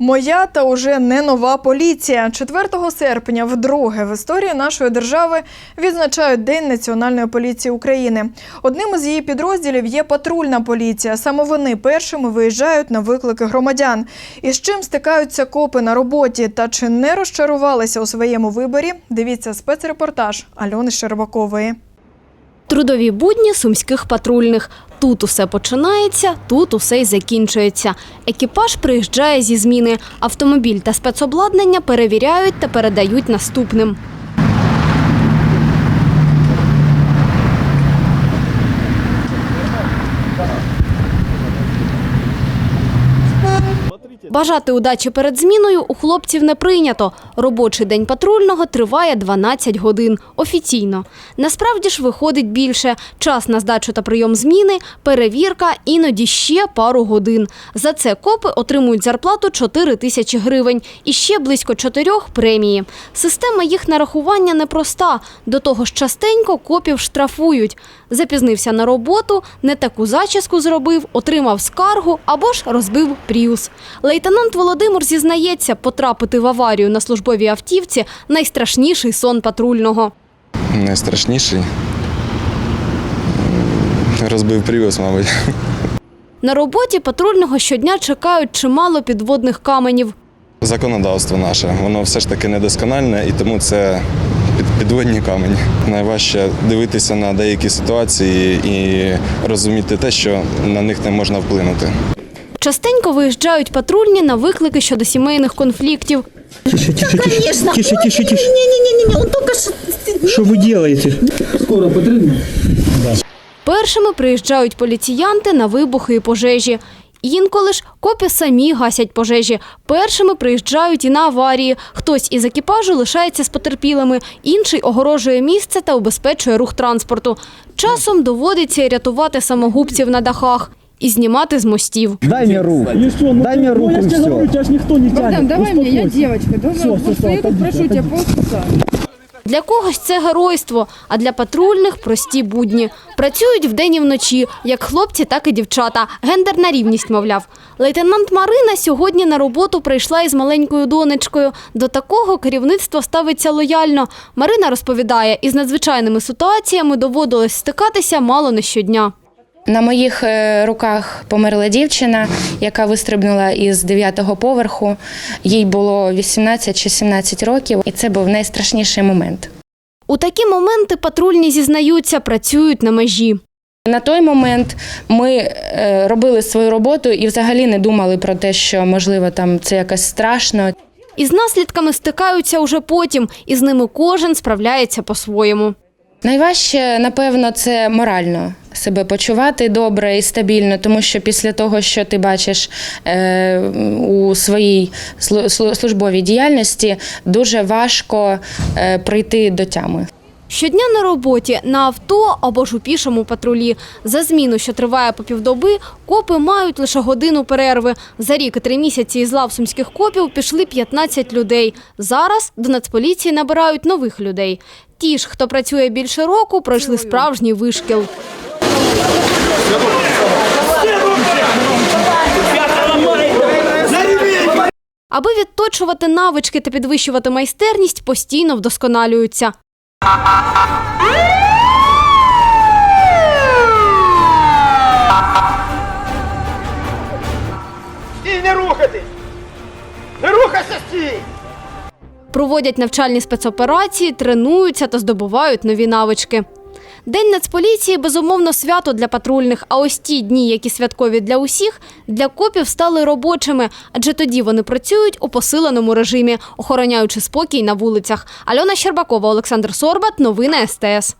Моя та уже не нова поліція. 4 серпня, вдруге в історії нашої держави відзначають День Національної поліції України. Одним із її підрозділів є патрульна поліція. Саме вони першими виїжджають на виклики громадян. І з чим стикаються копи на роботі та чи не розчарувалися у своєму виборі? Дивіться спецрепортаж Альони Щербакової. Трудові будні сумських патрульних. Тут усе починається, тут усе й закінчується. Екіпаж приїжджає зі зміни. Автомобіль та спецобладнання перевіряють та передають наступним. Бажати удачі перед зміною у хлопців не прийнято. Робочий день патрульного триває 12 годин офіційно. Насправді ж виходить більше. Час на здачу та прийом зміни, перевірка, іноді ще пару годин. За це копи отримують зарплату 4 тисячі гривень і ще близько чотирьох премії. Система їх нарахування непроста. До того ж частенько копів штрафують. Запізнився на роботу, не таку зачіску зробив, отримав скаргу або ж розбив пріус. Лейтенант Володимир зізнається, потрапити в аварію на службовій автівці найстрашніший сон патрульного. Найстрашніший. Розбив привіз, мабуть. На роботі патрульного щодня чекають чимало підводних каменів. Законодавство наше, воно все ж таки недоскональне і тому це підводні камені. Найважче дивитися на деякі ситуації і розуміти те, що на них не можна вплинути. Частенько виїжджають патрульні на виклики щодо сімейних конфліктів. Тише, тише, тише. Конечно. Тише, Ой, тише, тише. Не-не-не, он только что... Что вы делаете? Скоро потрібно? Першими приїжджають поліціянти на вибухи і пожежі. Інколи ж копи самі гасять пожежі. Першими приїжджають і на аварії. Хтось із екіпажу лишається з потерпілими, інший огорожує місце та убезпечує рух транспорту. Часом доводиться рятувати самогубців на дахах і знімати з мостів. Дай мне руку. И что? Ну, Дай ты- мне ну, руку, я же и тебе всё. говорю, тебя ж никто не тянет. Богдан, давай мне, я Успокойся. девочка. Должна, Всё, всё, вот всё, стою тут, отойди, прошу тебя отойди. полчаса. Для когось це геройство, а для патрульних прості будні. Працюють вдень і вночі, як хлопці, так і дівчата. Гендерна рівність, мовляв. Лейтенант Марина сьогодні на роботу прийшла із маленькою донечкою. До такого керівництво ставиться лояльно. Марина розповідає, із надзвичайними ситуаціями доводилось стикатися мало не щодня. На моїх е, руках померла дівчина, яка вистрибнула із дев'ятого поверху. Їй було 18 чи 17 років, і це був найстрашніший момент. У такі моменти патрульні зізнаються, працюють на межі. На той момент ми е, робили свою роботу і взагалі не думали про те, що можливо там це якось страшно. Із наслідками стикаються уже потім, і з ними кожен справляється по-своєму. Найважче, напевно, це морально себе почувати добре і стабільно, тому що після того, що ти бачиш е, у своїй слу- слу- службовій діяльності, дуже важко е, прийти до тями. Щодня на роботі, на авто або ж у пішому патрулі. За зміну, що триває по півдоби, копи мають лише годину перерви. За рік і три місяці із лав сумських копів пішли 15 людей. Зараз до Нацполіції набирають нових людей. Ті ж, хто працює більше року, пройшли справжній вишкіл. Аби відточувати навички та підвищувати майстерність, постійно вдосконалюються. Стій, не рухатись! Не рухайся, стій! Проводять навчальні спецоперації, тренуються та здобувають нові навички. День Нацполіції безумовно свято для патрульних. А ось ті дні, які святкові для усіх, для копів стали робочими, адже тоді вони працюють у посиленому режимі, охороняючи спокій на вулицях. Альона Щербакова, Олександр Сорбат. Новини СТС.